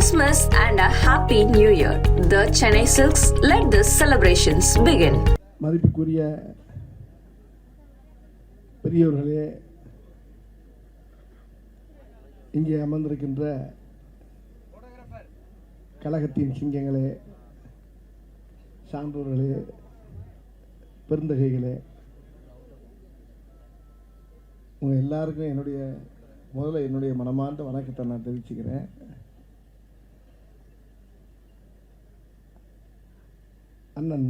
Christmas and a Happy New Year. The Chennai Silks let the celebrations begin. மதிப்புக்குரிய பெரியவர்களே இங்கே அமர்ந்திருக்கின்ற கழகத்தின் சிங்கங்களே சான்றோர்களே பெருந்தகைகளே உங்கள் எல்லாருக்கும் என்னுடைய முதல்ல என்னுடைய மனமார்ந்த வணக்கத்தை நான் தெரிவிச்சுக்கிறேன் அண்ணன்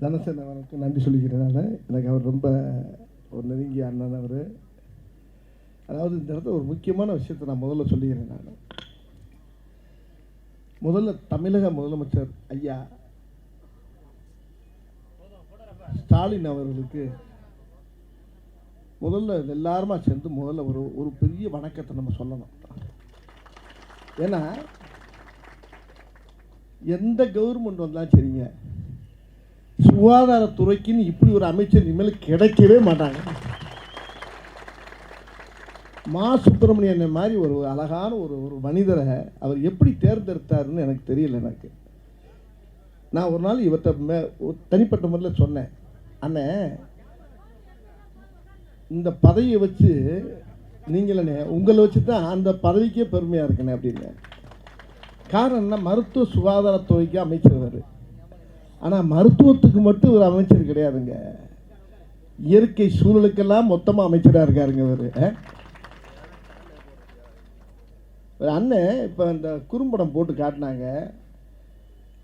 தனசேன் அவருக்கு நன்றி சொல்லிக்கிறதுனால எனக்கு அவர் ரொம்ப ஒரு நெருங்கிய அண்ணன் அவர். அதாவது இந்த இடத்துல ஒரு முக்கியமான விஷயத்தை நான் முதல்ல சொல்லிக்கிறேன் நான். முதல்ல தமிழக முதலமைச்சர் ஐயா ஸ்டாலின் அவர்களுக்கு முதல்ல எல்லாருமா சேர்ந்து முதல்ல ஒரு ஒரு பெரிய வணக்கத்தை நம்ம சொல்லணும். ஏன்னா எந்த கவர்மெண்ட் வந்தாலும் சரிங்க. சுகாதாரத்துறைக்குன்னு இப்படி ஒரு அமைச்சர் இனிமேல் கிடைக்கவே மாட்டாங்க. மா. சுப்பிரமணியன் மாதிரி ஒரு அழகான ஒரு ஒரு மனிதரை அவர் எப்படி தேர்ந்தெடுத்தாருன்னு எனக்கு தெரியல எனக்கு. நான் ஒரு நாள் இவர்கிட்ட மே ஒரு தனிப்பட்ட முறையில் சொன்னேன். அண்ணே இந்த பதவியை வச்சு நீங்களே உங்களை வச்சு தான் அந்த பதவிக்கே பெருமையாக இருக்கணே அப்படின்னு காரணம் என்ன? மருத்துவ சுகாதாரத்துறைக்கு அமைச்சர். அவர் ஆனால் மருத்துவத்துக்கு மட்டும் ஒரு அமைச்சர் கிடையாதுங்க. இயற்கை சூழலுக்கெல்லாம் மொத்தமாக அமைச்சராக இருக்காருங்க இவர். அண்ணன் இப்போ இந்த குறும்படம் போட்டு காட்டினாங்க.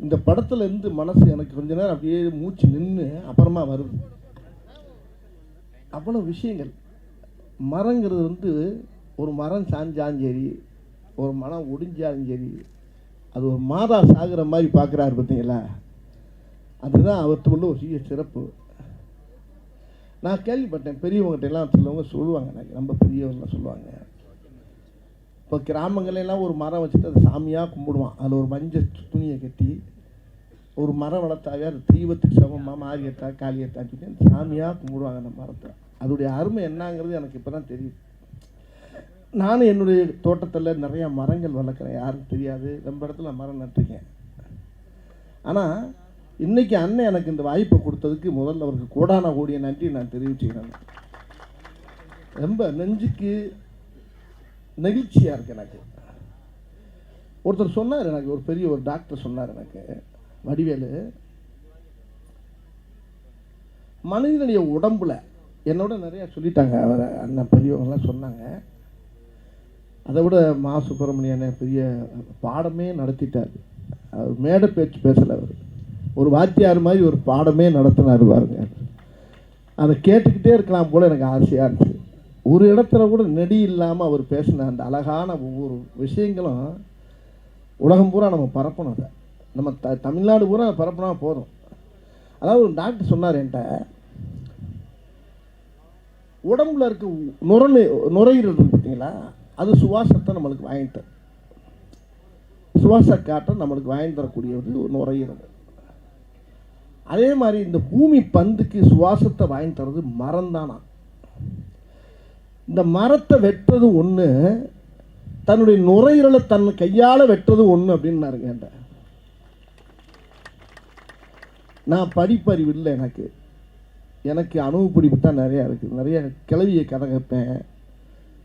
இந்த படத்துல இருந்து மனசு எனக்கு கொஞ்ச நேரம் அப்படியே மூச்சு நின்று அப்புறமா வருது. அவ்வளோ விஷயங்கள். மரங்கிறது வந்து ஒரு மரம் சாஞ்சாலும் சரி ஒரு மரம் ஒடிஞ்சாலும் சரி அது ஒரு மாதா சாகிற மாதிரி பார்க்குறாரு பார்த்தீங்களா? அதுதான் அவர்கிட்ட உள்ள ஒரு சிறிய சிறப்பு. நான் கேள்விப்பட்டேன் பெரியவங்ககிட்ட எல்லாம் சிலவங்க சொல்லுவாங்க எனக்கு ரொம்ப பெரியவங்களாம் சொல்லுவாங்க. இப்போ கிராமங்களெல்லாம் ஒரு மரம் வச்சுட்டு அதை சாமியாக கும்பிடுவான். அதில் ஒரு மஞ்சள் துணியை கட்டி ஒரு மரம் வளர்த்தாவே அது தெய்வத்துக்கு சமமாக மாரியத்தா காளியத்தான்னு சொல்லி அந்த சாமியாக கும்பிடுவாங்க அந்த மரத்தை. அதோடைய அருமை என்னங்கிறது எனக்கு இப்போ தான் தெரியுது நானும் என்னுடைய தோட்டத்தில் நிறையா மரங்கள் வளர்க்குறேன். யாருக்கும் தெரியாது? ரொம்ப இடத்துல மரம் நட்டுருக்கேன். ஆனால் இன்றைக்கி அண்ணன் எனக்கு இந்த வாய்ப்பை கொடுத்ததுக்கு முதல்ல அவருக்கு கோடான கோடிய நன்றி நான் தெரிவிச்சுக்கிறேன். ரொம்ப நெஞ்சுக்கு நெகிழ்ச்சியாக இருக்கு எனக்கு. ஒருத்தர் சொன்னார் எனக்கு ஒரு பெரிய ஒரு டாக்டர் சொன்னார் எனக்கு வடிவேலு. மனிதனுடைய உடம்புல என்னோட நிறைய சொல்லிட்டாங்க அவர் அண்ணன் பெரியவங்கள்லாம் சொன்னாங்க. அதை விட மா சுப்பிரமணியன் பெரிய பாடமே நடத்திட்டார். அவர் மேடை பேச்சு பேசலை அவர். ஒரு வாத்தியார் மாதிரி ஒரு பாடமே நடத்தினார் பாருங்க. அதை கேட்டுக்கிட்டே இருக்கலாம் போல் எனக்கு ஆசையாக இருந்துச்சு. ஒரு இடத்துல கூட நெடி இல்லாமல் அவர் பேசின அந்த அழகான ஒவ்வொரு விஷயங்களும் உலகம் பூரா நம்ம பரப்பணும் அதை. நம்ம த தமிழ்நாடு பூரா பரப்புனா போதும். அதாவது ஒரு டாக்டர் சொன்னார் என்கிட்ட உடம்புல இருக்க நுரணு நுரையீரல் பார்த்தீங்களா? அது சுவாசத்தை நம்மளுக்கு வாங்கிட்டு சுவாச காற்றை நம்மளுக்கு வாங்கி தரக்கூடியது ஒரு நுரையீரல். அதே மாதிரி இந்த பூமி பந்துக்கு சுவாசத்தை வாங்கி தர்றது மரம் தானா? இந்த மரத்தை வெட்டுறது ஒன்று தன்னுடைய நுரையீரலை தன் கையால் வெட்டுறது ஒன்று அப்படின்னாருங்க என்கிட்ட. நான் படிப்பறிவு இல்லை எனக்கு. எனக்கு அனுபவப்பிடிப்பு தான் நிறையா இருக்குது நிறைய கிளவியை கதை கேட்பேன்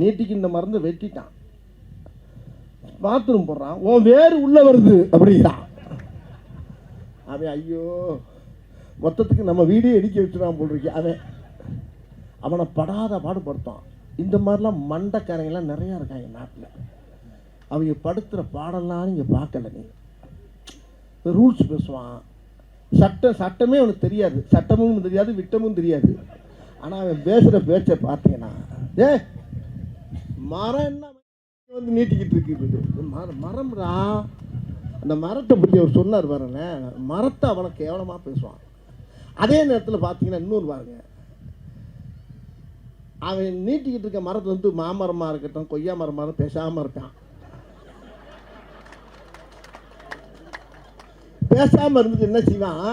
நீட்டிக்கு இந்த மருந்து வெட்டிட்டான். பாத்ரூம் போடுறான். உன் வேறு உள்ளே வருது அப்படிங்கிறான் அவன் ஐயோ மொத்தத்துக்கு நம்ம வீடே இடிக்க வச்சுடான் போல் அவன் அவனை படாத பாடுபடுத்தான். இந்த மாதிரிலாம் மண்டக்காரங்கெல்லாம் நிறையா இருக்காங்க நாட்டில். அவங்க படுத்துகிற பாடலாம் நீங்கள் பார்க்கல நீ ரூல்ஸ் பேசுவான். சட்டம் சட்டமே அவனுக்கு தெரியாது. சட்டமும் தெரியாது விட்டமும் தெரியாது. ஆனால் அவன் பேசுகிற பேச்சை பார்த்தீங்கன்னா ஏ மரம் என்ன வந்து நீட்டிக்கிட்டு இருக்குது மரம் மரம்டா. அந்த மரத்தை பற்றி அவர் சொன்னார் பாருங்களேன் மரத்தை அவனை கேவலமாக பேசுவான். அதே நேரத்தில் பார்த்தீங்கன்னா இன்னொரு பாருங்க. அவன் நீட்டிக்கிட்டு இருக்க மரத்தில் வந்து மாமரமாக இருக்கட்டும் கொய்யா மரமாக பேசாமல் இருக்கான். பேசாமல் இருந்துட்டு என்ன செய்வான்?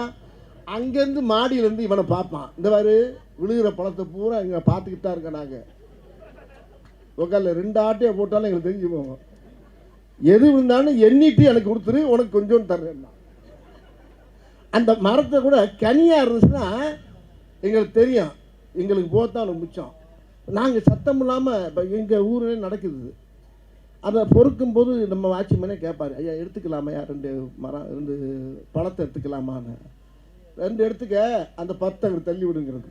அங்கேருந்து மாடியிலேருந்து இவனை பார்ப்பான். இந்த மாதிரி விழுகிற பழத்தை பூரா இங்கே பார்த்துக்கிட்டு தான் இருக்கேன் நாங்கள் உக்கால ரெண்டு ஆட்டையை போட்டாலும் எங்களுக்கு தெரிஞ்சு போவோம் எது இருந்தாலும் எண்ணிட்டு எனக்கு கொடுத்துரு உனக்கு கொஞ்சோண்டு தர்றேன் அந்த மரத்தை கூட கனியாக இருந்துச்சுன்னா எங்களுக்கு தெரியும். எங்களுக்கு போத்தான் மிச்சம். நாங்கள் சத்தம் இல்லாமல் இப்போ எங்கள் ஊரில் நடக்குது. அதை பொறுக்கும் போது நம்ம வாட்சிமேனே கேட்பாரு ஐயா எடுத்துக்கலாமையா? ரெண்டு மரம் ரெண்டு பழத்தை எடுத்துக்கலாமான்னு. ரெண்டு எடுத்துக்க அந்த பத்தை தள்ளி விடுங்கிறது.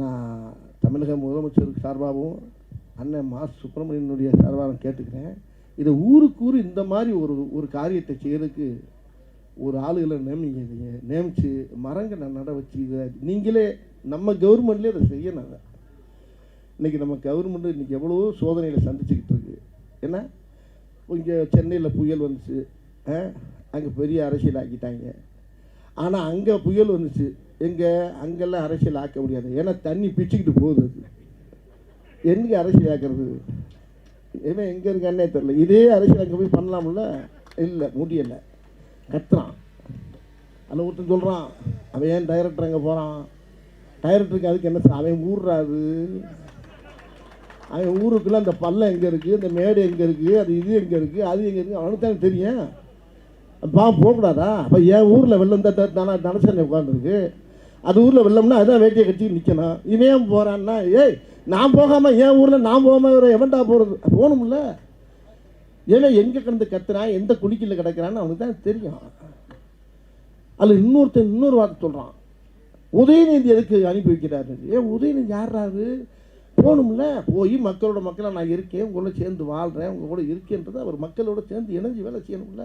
நான் தமிழக முதலமைச்சர் சார்பாகவும் அண்ணன் மா. சுப்பிரமணியனுடைய சார்பாக நான் கேட்டுக்கிறேன். இதை ஊருக்கு ஊர் இந்த மாதிரி ஒரு ஒரு காரியத்தை செய்கிறதுக்கு ஒரு ஆளுகளை நியமிங்க நியமித்து மரங்கள் நான் நட வச்சு இதை நீங்களே நம்ம கவர்மெண்ட்லேயே அதை செய்யணும் அதை. இன்றைக்கி நம்ம கவர்மெண்ட்டு இன்றைக்கி எவ்வளோ சோதனைகளை சந்திச்சுக்கிட்டு இருக்கு. ஏன்னா இங்கே சென்னையில் புயல் வந்துச்சு அங்கே பெரிய அரசியல் ஆக்கிட்டாங்க ஆனால் அங்கே புயல் வந்துச்சு எங்கே? அங்கெல்லாம் அரசியல் ஆக்க முடியாது. ஏன்னா தண்ணி பிச்சுக்கிட்டு போகுது. அது எங்கே அரசியல் ஆக்கிறது? இவன் எங்கே இருக்கான்னே தெரில இதே அரசியல் அங்கே போய் பண்ணலாம்ல? இல்லை முடியலை. கத்துறான். அதில் ஒருத்தன் சொல்கிறான் அவன் ஏன் டைரக்டர் அங்கே போகிறான் டைரக்டருக்கு அதுக்கு என்ன சார்? அவன் ஊர்றாது அவன் ஊருக்குள்ள அந்த பள்ளம் எங்கே இருக்குது அந்த மேடு எங்கே இருக்குது அது இது எங்கே இருக்குது அது எங்கே இருக்குது அவனுக்கு தானே தெரியும். பா போகக்கூடாதா? அப்போ என் ஊரில் வெள்ளம் தான் தானே உட்காந்துருக்கு அது ஊரில் வெள்ளம்னா அதான் வேட்டியை கட்டி நிற்கணும் இவன் ஏன் போகிறான்னா ஏய் நான் போகாமல் என் ஊரில் நான் போகாமல் இவரை எவன்டா போகிறது போகணும்ல. ஏன்னா எங்கே கிடந்து கத்துறான் எந்த குடிக்கல கிடக்கிறான்னு அவனுக்கு தான் தெரியும். அதில் இன்னொருத்தன் இன்னொரு வார்த்தை சொல்கிறான் உதயநிதி எதுக்கு அனுப்பி வைக்கிறாரு? ஏன் உதயநிதி யாராரு போகணும்ல. போய் மக்களோட மக்களாக நான் இருக்கேன் உங்களோட சேர்ந்து வாழ்கிறேன் உங்க கூட இருக்கேன்றது அவர் மக்களோட சேர்ந்து இணைஞ்சு வேலை செய்யணும்ல.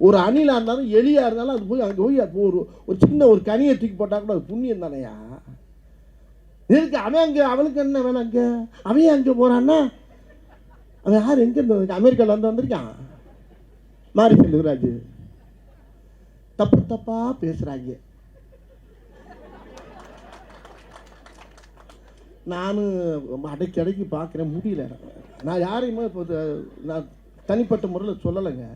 ஒரு அணிலாக இருந்தாலும் எலியாக இருந்தாலும் அது போய் அங்கே போய் அது ஒரு ஒரு சின்ன ஒரு கனியை தூக்கி போட்டால் கூட அது புண்ணியம் தானையா? இருக்கு அவன் அங்கே அவனுக்கு என்ன வேணும் அங்கே? அவன் அங்கே போகிறான்னா அவன் யார்? எங்கே இருந்து அமெரிக்காவில் வந்து வந்திருக்கான். மாறி செல்வராஜ் தப்பு தப்பாக பேசுகிறாங்க நானும் அடைக்கடைக்கு பார்க்குறேன் முடியல. நான் யாரையுமே இப்போ நான் தனிப்பட்ட முறையில் சொல்லலைங்க.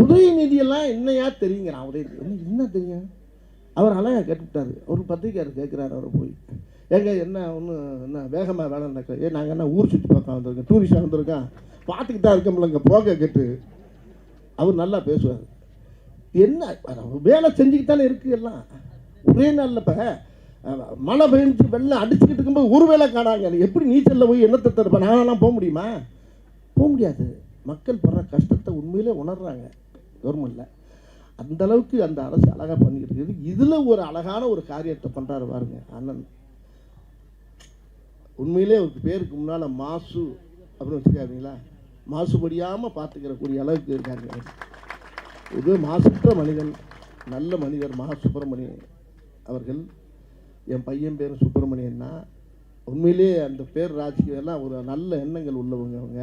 உதயநிதியெல்லாம் என்னையா தெரியுங்கிறான் உதயநிதி. என்ன என்ன தெரியும்? அவர் அழகாக கேட்டுவிட்டாரு. அவர் பத்திரிக்கையார் கேட்குறாரு அவரை போய். ஏங்க என்ன ஒன்று என்ன வேகமாக வேலை நடக்கிற ஏ நாங்கள் என்ன ஊர் சுற்றி பார்க்க வந்திருக்கோம்? டூரிஸ்டாக வந்திருக்கோம்? பார்த்துக்கிட்டா இருக்கோம்ல இங்கே போக கேட்டு. அவர் நல்லா பேசுவார். என்ன வேலை செஞ்சுக்கிட்டு இருக்குது எல்லாம். ஒரே நாளில் இப்போ மழை பெஞ்சு வெள்ளம் அடிச்சுக்கிட்டு இருக்கும்போது ஒரு வேலை காணாங்க. எப்படி நீச்சலில் போய் என்னத்தை தருப்பேன் நானெல்லாம் போக முடியுமா? போக முடியாது. மக்கள் படுற கஷ்டத்தை உண்மையிலே உணர்றாங்க. கவர்மெண்ட்டில் அந்த அளவுக்கு அந்த அரசு அழகாக பண்ணிக்கிட்டு இருக்குது. இதில் ஒரு அழகான ஒரு காரியத்தை பண்ணுறாரு பாருங்க அண்ணன். உண்மையிலே அவருக்கு பேருக்கு முன்னால் மாசு அப்படின்னு வச்சுக்காதீங்களா மாசுபடியாமல் பார்த்துக்கிறக்கூடிய அளவுக்கு இருக்காருங்க இது மாசற்ற மனிதன் நல்ல மனிதர் மா சுப்பிரமணியன் அவர்கள். என் பையன் பேர் சுப்பிரமணியன்னா உண்மையிலே அந்த பேர் ராஜ்கியெல்லாம் ஒரு நல்ல எண்ணங்கள் உள்ளவங்க அவங்க.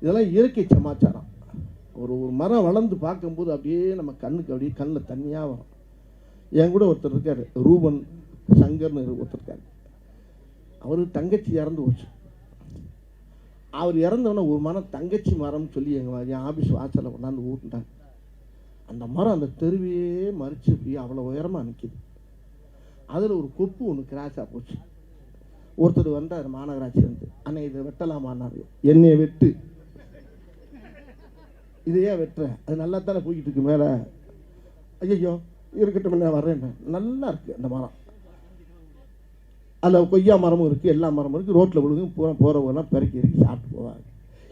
இதெல்லாம் இயற்கை சமாச்சாரம். ஒரு ஒரு மரம் வளர்ந்து பார்க்கும்போது அப்படியே நம்ம கண்ணுக்கு அப்படியே கண்ணில் தண்ணியாக வரும். என் கூட ஒருத்தர் இருக்கார் ரூபன் சங்கர்னு ஒருத்தர் இருக்கார். அவர் தங்கச்சி இறந்து போச்சு. அவர் இறந்தவொடனே ஒரு மரம் தங்கச்சி மரம்னு சொல்லி எங்கள் என் ஆஃபீஸ் வாசலில் கொண்டாந்து ஊட்டிட்டாங்க அந்த மரம் அந்த தெருவையே மறிச்சு அப்படியே அவ்வளோ உயரமாக நிற்கிது அதில் ஒரு கொப்பு ஒன்று கிராஸாக போச்சு. ஒருத்தர் வந்தார் மாநகராட்சி வந்து அண்ணன் இதை வெட்டலாமான்னாரு. என்னையை வெட்டு. இதை ஏன் அது நல்லா தானே போய்கிட்டு இருக்கு மேலே? ஐயோ இருக்கட்டும் நான் வர்றேன் நல்லா இருக்கு அந்த மரம். அதில் கொய்யா மரமும் இருக்குது எல்லா மரமும் இருக்குது ரோட்டில் விழுகும் பூரா போகிறவங்கலாம் பெருக்கி இறக்கி சாப்பிட்டு போவாங்க.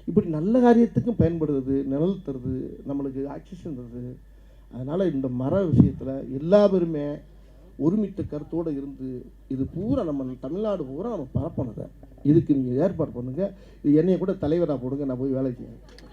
இப்படி நல்ல காரியத்துக்கும் பயன்படுது நிழல் தருது நம்மளுக்கு ஆக்சிஜன் தருது. அதனால் இந்த மர விஷயத்தில் எல்லா பேருமே ஒருமித்த கருத்தோடு இருந்து இது பூரா நம்ம தமிழ்நாடு பூரா நம்ம பரப்பணும் இதுக்கு நீங்கள் ஏற்பாடு பண்ணுங்கள் இது என்னையை கூட தலைவராக போடுங்க நான் போய் வேலை செய்யணும்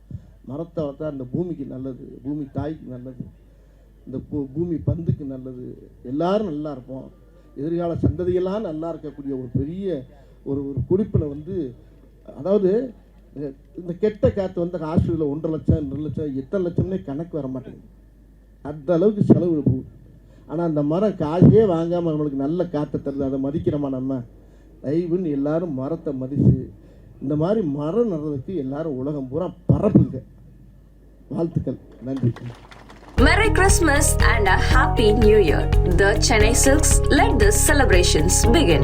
மரத்தை வளர்த்தா அந்த பூமிக்கு நல்லது பூமி தாய்க்கு நல்லது இந்த பூ- பூமி பந்துக்கு நல்லது. எல்லாரும் நல்லா இருப்போம். எதிர்கால சந்ததியெல்லாம் நல்லா இருக்கக்கூடிய ஒரு பெரிய ஒரு ஒரு குடிப்பில் வந்து அதாவது இந்த கெட்ட காற்று வந்து ஹாஸ்பிட்டலில் ஒன்றரை லட்சம் ரெண்டு லட்சம் எத்தனை லட்சம்னே கணக்கு வர மாட்டேங்குது. அந்த அளவுக்கு செலவு போகுது ஆனால் அந்த மரம் காசே வாங்காமல் நம்மளுக்கு நல்ல காற்றை தருது. அதை மதிக்கிறோமா நம்ம? தயவுன்னு எல்லாரும் மரத்தை மதித்து இந்த மாதிரி மரம் நடுறதுக்கு எல்லாரும் உலகம் பூரா பரப்புங்க வாழ்த்துக்கள் நன்றி Merry Christmas and a Happy New Year. The Chennai Silks let the celebrations begin.